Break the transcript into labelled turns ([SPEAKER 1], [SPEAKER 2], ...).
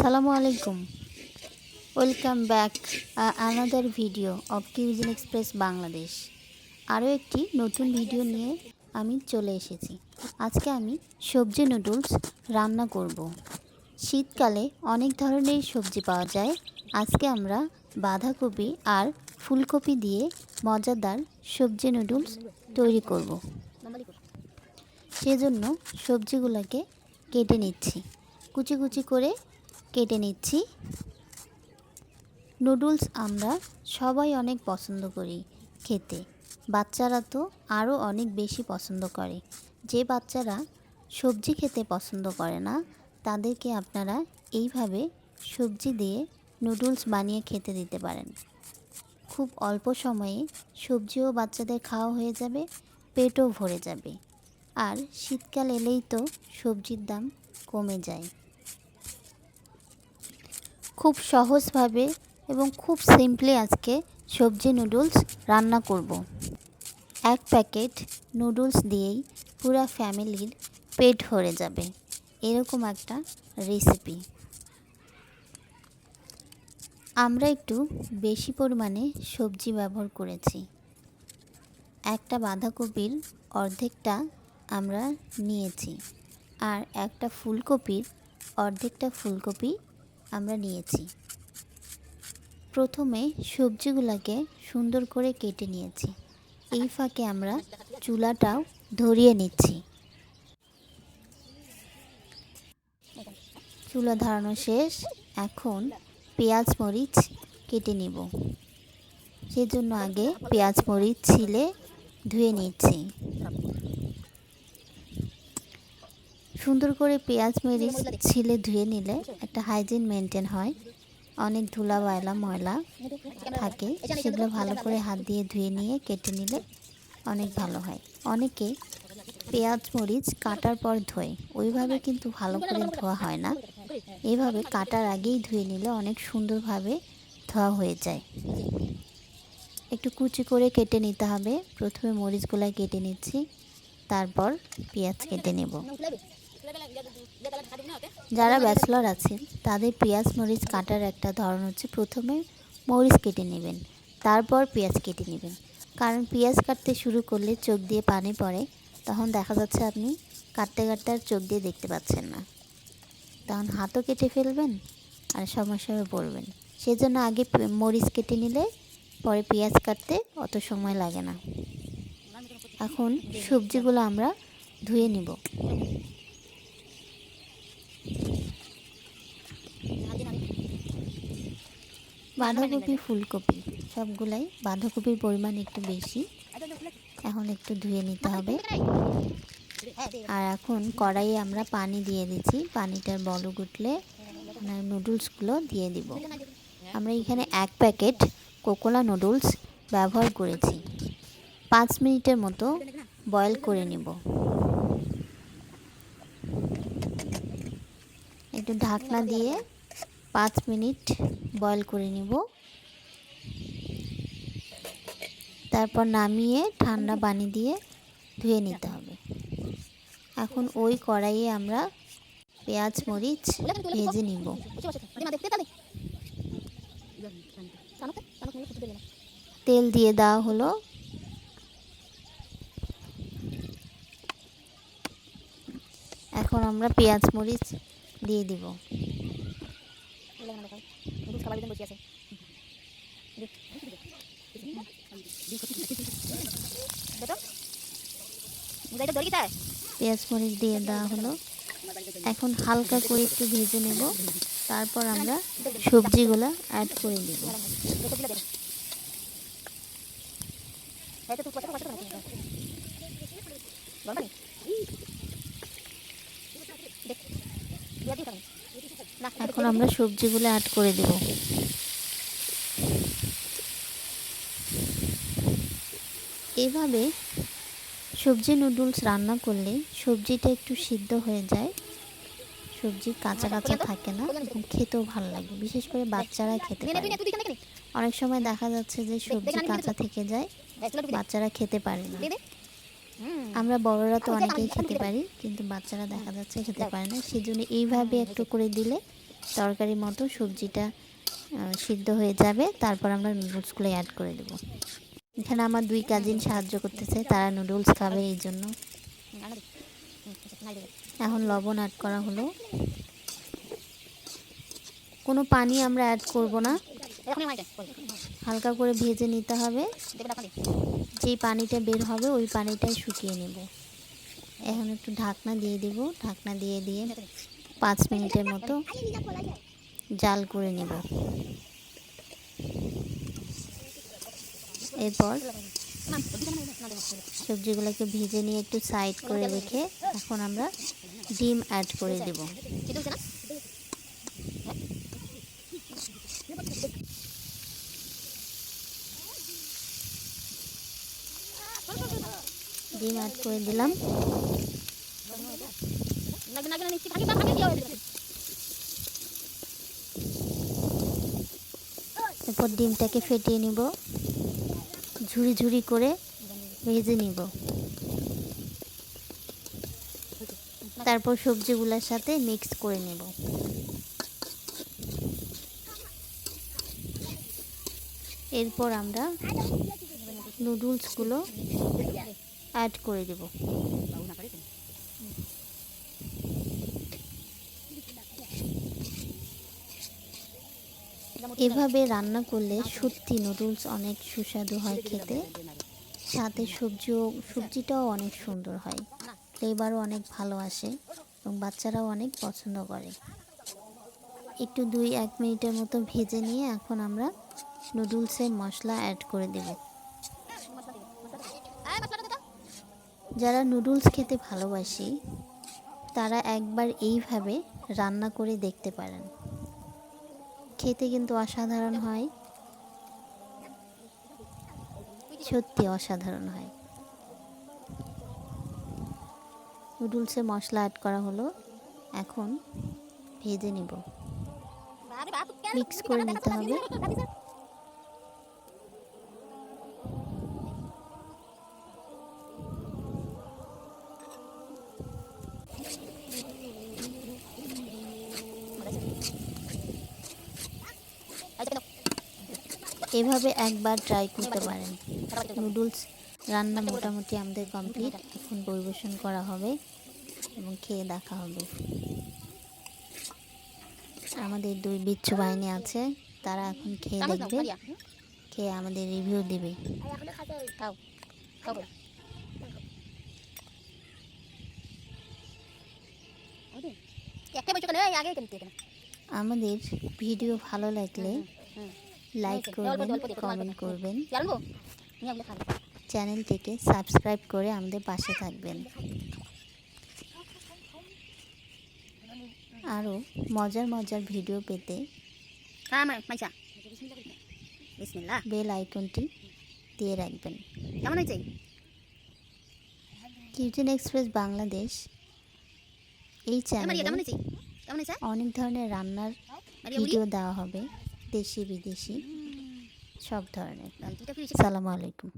[SPEAKER 1] সালামু আলাইকুম। Welcome back another video of cuisine express Bangladesh আরও একটি নতুন ভিডিও নিয়ে আমি চলে এসেছি। আজকে আমি সবজি নুডলস রান্না করব। শীতকালে অনেক ধরনের সবজি পাওয়া যায়। আজকে আমরা বাঁধাকপি আর ফুলকপি দিয়ে মজাদার সবজি নুডলস তৈরি করব। সেজন্য সবজিগুলোকে কেটে নিচ্ছি। কুচি কুচি করে কেটে নিচ্ছি। নুডলস আমরা সবাই অনেক পছন্দ করি খেতে। বাচ্চারা তো আরও অনেক বেশি পছন্দ করে। যে বাচ্চারা সবজি খেতে পছন্দ করে না, তাদেরকে আপনারা এইভাবে সবজি দিয়ে নুডলস বানিয়ে খেতে দিতে পারেন। খুব অল্প সময়ে সবজিও বাচ্চাদের খাওয়া হয়ে যাবে, পেটও ভরে যাবে। আর শীতকাল এলেই তো সবজির দাম কমে যায়। খুব সহজভাবে এবং খুব সিম্পলি আজকে সবজি নুডলস রান্না করব। এক প্যাকেট নুডলস দিয়েই পুরো ফ্যামিলির পেট ভরে যাবে। এরকম একটা রেসিপি আমরা একটু বেশি পরিমাণে সবজি ব্যবহার করেছি। একটা বাঁধাকপির অর্ধেকটা আমরা নিয়েছি। আর একটা ফুলকপির অর্ধেকটা ফুলকপি আমরা নিয়েছি। প্রথমে সবজিগুলোকে সুন্দর করে কেটে নিয়েছি। এই ফাঁকে আমরা চুলাটাও ধরিয়ে নিচ্ছি। চুলা ধরানো শেষ। এখন পেঁয়াজ মরিচ কেটে নিব। সেজন্য আগে পেঁয়াজ মরিচ ছিলে ধুয়ে নিচ্ছি। সুন্দর করে পেঁয়াজ মরিচ ছিলে ধুয়ে নিলে একটা হাইজিন মেনটেন হয়। অনেক ধুলা, ময়লা ময়লা থাকে। সেগুলো ভালো করে হাত দিয়ে ধুয়ে নিয়ে কেটে নিলে অনেক ভালো হয়। অনেকে পেঁয়াজ, মরিচ কাটার পর ধোয়। ওইভাবে কিন্তু ভালো করে ধোয়া হয় না। এভাবে কাটার আগেই ধুয়ে নিলে অনেক সুন্দরভাবে ধোয়া হয়ে যায়। একটু কুচি করে কেটে নিতে হবে। প্রথমে মরিচগুলো কেটে নিচ্ছি, তারপর পেঁয়াজ কেটে নেব। যারা ব্যাচলর আছেন তাদের পেঁয়াজ, মরিচ কাটার একটা ধরন হচ্ছে প্রথমে মরিচ কেটে নেবেন, তারপর পেঁয়াজ কেটে নেবেন। কারণ পেঁয়াজ কাটতে শুরু করলে চোখ দিয়ে পানি পড়ে, তখন দেখা যাচ্ছে আপনি কাটতে কাটতে আর চোখ দিয়ে দেখতে পাচ্ছেন না। তখন হাতও কেটে ফেলবেন আর সমস্যায় পড়বেন। সেজন্য আগে মরিচ কেটে নিলে পরে পেঁয়াজ কাটতে অত সময় লাগে না। এখন সবজিগুলো আমরা ধুয়ে নিব। বাঁধাকপি, ফুলকপি, সবগুলাই। বাঁধাকপির পরিমাণ একটু বেশি। এখন একটু ধুয়ে নিতে হবে। আর এখন কড়াইয়ে আমরা পানি দিয়ে দিচ্ছি। পানিটার বলক উঠলে নুডলসগুলো দিয়ে দিব। আমরা এখানে এক প্যাকেট কোকোলা নুডলস ব্যবহার করেছি। পাঁচ মিনিটের মতো বয়েল করে নিব। একটু ঢাকনা দিয়ে পাঁচ মিনিট বয়েল করে নিব। তারপর নামিয়ে ঠান্ডা পানি দিয়ে ধুয়ে নিতে হবে। এখন ওই কড়াইয়ে আমরা পেঁয়াজ, মরিচ ভেজে নিব। তেল দিয়ে দেওয়া হলো। এখন আমরা পেঁয়াজ, মরিচ দিয়ে দিব। পেঁয়াজ মরিচ দিয়ে দেওয়া হলো। এখন হালকা করে একটু ভেজে নেব। তারপর আমরা সবজিগুলো অ্যাড করে দিব এখন আমরা সবজিগুলো অ্যাড করে দেব। এভাবে সবজি নুডলস রান্না করলে সবজিটা একটু সিদ্ধ হয়ে যায়। সবজি কাঁচা কাঁচা থাকে না খেতেও ভালো লাগে বিশেষ করে বাচ্চারা খেতে পারে। অনেক সময় দেখা যাচ্ছে যে সবজি কাঁচা থেকে যায় বাচ্চারা খেতে পারে না। আমরা বড়রা তো অনেকেই খেতে পারি কিন্তু বাচ্চারা দেখা যাচ্ছে খেতে পারে না। সেজন্য এইভাবে একটু করে দিলে তরকারি মতো সবজিটা সিদ্ধ হয়ে যাবে। তারপর আমরা নুডলসগুলো অ্যাড করে দেবো। এখানে আমার দুই কাজিন সাহায্য করতেছে তারা নুডলস খাবে এই জন্য। এখন লবণ অ্যাড করা হলো। কোনো পানি আমরা অ্যাড করব না। হালকা করে ভেজে নিতে হবে। যেই পানিটা বের হবে, ওই পানিটাই শুকিয়ে নেব। এখন একটু ঢাকনা দিয়ে দিব। ঢাকনা দিয়ে দিয়ে পাঁচ মিনিটের মতো জাল করে নেব। এরপর সবজিগুলোকে ভেজে নিয়ে একটু সাইড করে রেখে এখন আমরা ডিম অ্যাড করে দেব। ডিম অ্যাড করে দিলাম। এরপর ডিমটাকে ফেটিয়ে নিব। ঝুড়ি ঝুড়ি করে ভেজে নিব। তারপর সবজিগুলোর সাথে মিক্স করে নেব। এরপর আমরা নুডলসগুলো অ্যাড করে দেব। এভাবে রান্না করলে সত্যি নুডলস অনেক সুস্বাদু হয় খেতে। সাথে সবজিও, সবজিটাও অনেক সুন্দর হয়। ফ্লেভারও অনেক ভালো আসে এবং বাচ্চারাও অনেক পছন্দ করে। একটু দুই এক মিনিটের মতো ভেজে নিয়ে এখন আমরা নুডলসের মশলা অ্যাড করে দেব। যারা নুডলস খেতে ভালোবাসি, তারা একবার এইভাবে রান্না করে দেখতে পারেন। খেতে কিন্তু অসাধারণ হয়। সত্যি অসাধারণ হয়। নুডলসে মশলা অ্যাড করা হলো। এখন ভেজে নিব। মিক্স করে নিতে হবে। এভাবে একবার ট্রাই করতে পারেন। নুডলস রান্না মোটামুটি আমাদের কমপ্লিট এখন পরিবেশন করা হবে এবং খেয়ে দেখা হবে। আমাদের দুই বিচ্ছু বাহিনী আছে তারা এখন খেয়ে দেখবে। খেয়ে আমাদের রিভিউ দেবে। আমাদের ভিডিও ভালো লাগলে লাইক করবেন কমেন্ট করবেন। চ্যানেলটিকে সাবস্ক্রাইব করে আমাদের পাশে থাকবেন। আরও মজার মজার ভিডিও পেতে বেল আইকনটি দিয়ে রাখবেন।
[SPEAKER 2] কেমন হয়েছে?
[SPEAKER 1] কিউটিন এক্সপ্রেস বাংলাদেশ এই চ্যানেলে অনেক ধরনের রান্নার ভিডিও দেওয়া হবে। দেশি বিদেশি সব ধরনের সালামু আলাইকুম।